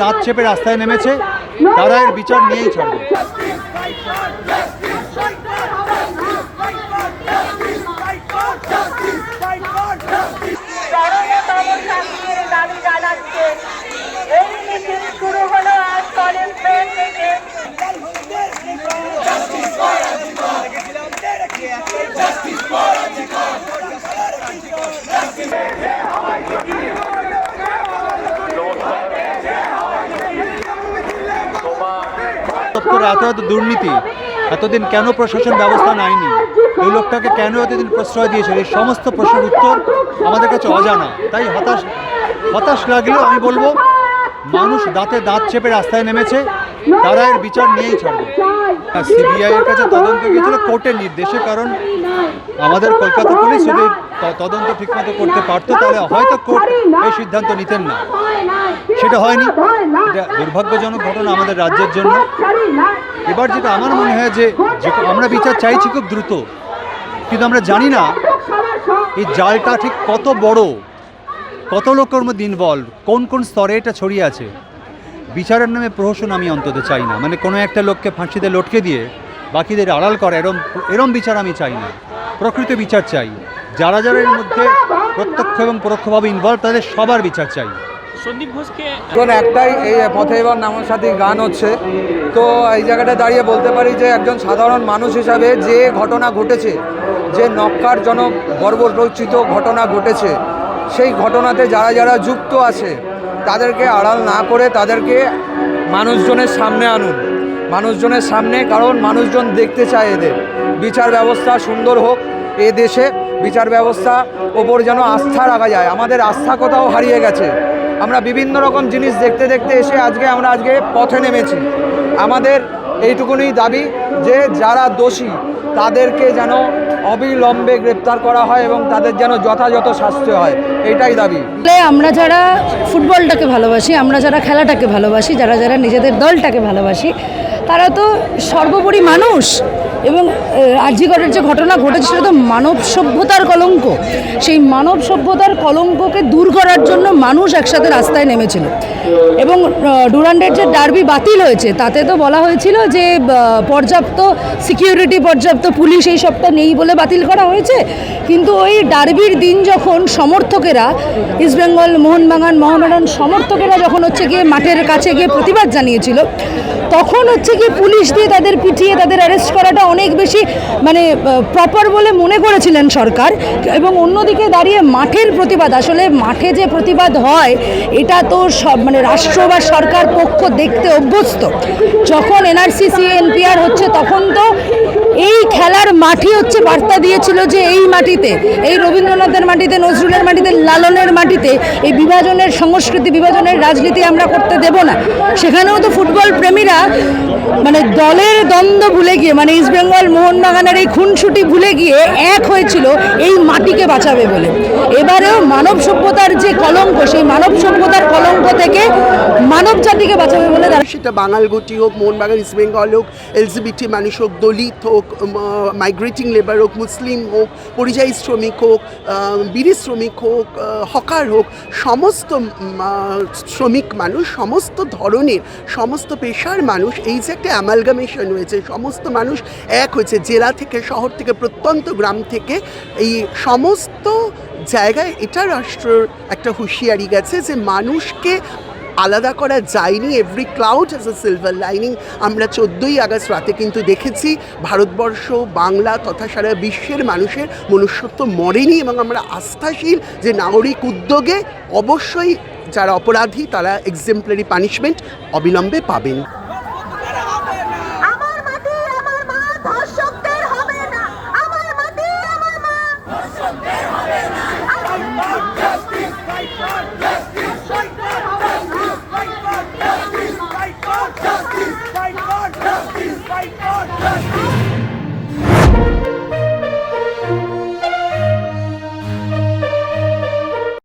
দাঁত চেপে রাস্তায় নেমেছে তারা এর বিচার নিয়েই ছাড়বে। দপ্তরে এত এত দুর্নীতি, এতদিন কেন প্রশাসন ব্যবস্থা নেয়নি? এই লোকটাকে কেন এতদিন প্রশ্রয় দিয়েছে এই সমস্ত প্রশ্নের উত্তর আমাদের কাছে অজানা। তাই হতাশ হতাশ লাগলেও আমি বলব, মানুষ দাঁতে দাঁত চেপে রাস্তায় নেমেছে, তারা এর বিচার নিয়েই ছাড়বে। সিবিআই এর কাছে তদন্ত গিয়েছিল কোর্টের নির্দেশে কারণ আমাদের কলকাতা পুলিশ যদি তদন্ত ঠিকমতো করতে পারতো তাহলে হয়তো কোর্ট এই সিদ্ধান্ত নিতেন না। সেটা হয়নি। এটা দুর্ভাগ্যজনক ঘটনা আমাদের রাজ্যের জন্য। এবার যেটা আমার মনে হয় যে যে আমরা বিচার চাইছি খুব দ্রুত কিন্তু আমরা জানি না এই জালটা ঠিক কত বড় কত লোকের মধ্যে ইনভলভ কোন কোন স্তরে এটা ছড়িয়ে আছে। বিচারের নামে প্রহসন আমি অন্তত চাই না। মানে কোনো একটা লোককে ফাঁসিতে লটকে দিয়ে বাকিদের আড়াল করা এরম এরম বিচার আমি চাই না। প্রকৃত বিচার চাই। যারা যারা এর মধ্যে প্রত্যক্ষ এবং পরোক্ষভাবে ইনভলভ তাদের সবার বিচার চাই। সন্দীপ ঘোষকে এখন একটাই এই পথে এবার নামের সাথে গান হচ্ছে। তো এই জায়গাটা দাঁড়িয়ে বলতে পারি যে একজন সাধারণ মানুষ হিসাবে যে ঘটনা ঘটেছে যে নক্কারজনক গর্বরচিত ঘটনা ঘটেছে সেই ঘটনাতে যারা যারা যুক্ত আছে তাদেরকে আড়াল না করে তাদেরকে মানুষজনের সামনে আনুন। মানুষজনের সামনে, কারণ মানুষজন দেখতে চায় এদের। বিচার ব্যবস্থা সুন্দর হোক এ দেশে। বিচার ব্যবস্থা ওপর যেন আস্থা রাখা যায়। আমাদের আস্থা কোথাও হারিয়ে গেছে। আমরা বিভিন্ন রকম জিনিস দেখতে দেখতে এসে আজকে আমরা আজকে পথে নেমেছি। আমাদের এইটুকুনি দাবি যে যারা দোষী, তাদেরকে যেন অবিলম্বে গ্রেপ্তার করা হয় এবং তাদের যেন যথাযথ শাস্তি হয়। এটাই দাবি। আমরা যারা ফুটবলটাকে ভালোবাসি, আমরা যারা খেলাটাকে ভালোবাসি, যারা যারা নিজেদের দলটাকে ভালোবাসি, তারা তো সর্বোপরি মানুষ। এবং আর্যিকরের যে ঘটনা ঘটেছে সেটা তো মানব সভ্যতার কলঙ্ক। সেই মানব সভ্যতার কলঙ্ককে দূর করার জন্য মানুষ একসাথে রাস্তায় নেমেছিল। এবং ডুরান্ডের যে ডার্বি বাতিল হয়েছে, তাতে তো বলা হয়েছিল যে পর্যাপ্ত সিকিউরিটি, পর্যাপ্ত পুলিশ এই সবটা নেই বলে বাতিল করা হয়েছে। কিন্তু ওই ডার্বির দিন যখন সমর্থকেরা ইস্টবেঙ্গল মোহনবাগান, মোহামেডান সমর্থকেরা যখন হচ্ছে গিয়ে মাঠের কাছে গিয়ে প্রতিবাদ জানিয়েছিল, তখন হচ্ছে গিয়ে পুলিশ দিয়ে তাদের পিটিয়ে, তাদের অ্যারেস্ট করাটা অনেক বেশি মানে প্রপার বলে মনে করেছিলেন সরকার। এবং অন্যদিকে দাঁড়িয়ে মাঠের প্রতিবাদ, আসলে মাঠে যে প্রতিবাদ হয়, এটা তো সব মানে রাষ্ট্র বা সরকার পক্ষ দেখতে অভ্যস্ত। যখন এনআরসি সিএনপিআর হচ্ছে, তখন তো এই খেলার মাঠই হচ্ছে বার্তা দিয়েছিল যে এই মাটিতে, এই রবীন্দ্রনাথের মাটিতে, নজরুলের মাটিতে, লালনের মাটিতে, এই বিভাজনের সংস্কৃতি, বিভাজনের রাজনীতি আমরা করতে দেব না। সেখানেও তো ফুটবল প্রেমীরা মানে দলের দ্বন্দ্ব ভুলে গিয়ে মানে ইস্টবেঙ্গল মোহনবাগানের এই খুনসুটি ভুলে গিয়ে এক হয়েছিল এই মাটিকে বাঁচাবে বলে। এবারেও মানব সভ্যতার যে কলঙ্ক, সেই মানব সভ্যতার কলঙ্ক থেকে মানব জাতিকে বাঁচাবে বলে তারা সেটা বাঙালগটি হোক, মোহনবাগান, ইস্ট বেঙ্গল হোক এলজিবিটি মানুষ হোক, দলিত হোক মাইগ্রেটিং লেবার হোক, মুসলিম হোক, পরিযায়ী শ্রমিক হোক বিড়ি শ্রমিক হোক হকার হোক, সমস্ত শ্রমিক মানুষ, সমস্ত ধরনের, সমস্ত পেশার মানুষ, এই যে একটা অ্যামালগামেশন হয়েছে, সমস্ত মানুষ এক হয়েছে, জেলা থেকে, শহর থেকে, প্রত্যন্ত গ্রাম থেকে, এই সমস্ত জায়গায় এটা রাষ্ট্রের একটা হুঁশিয়ারি গেছে যে মানুষকে আলাদা করা যায়নি। Every cloud has a silver lining আমরা চোদ্দোই আগস্ট রাতে কিন্তু দেখেছি, ভারতবর্ষ, বাংলা তথা সারা বিশ্বের মানুষের মনুষ্যত্ব মরেনি এবং আমরা আস্থাশীল যে নাগরিক উদ্যোগে অবশ্যই যারা অপরাধী তারা এক্সেম্পলারি পানিশমেন্ট অবিলম্বে পাবেন।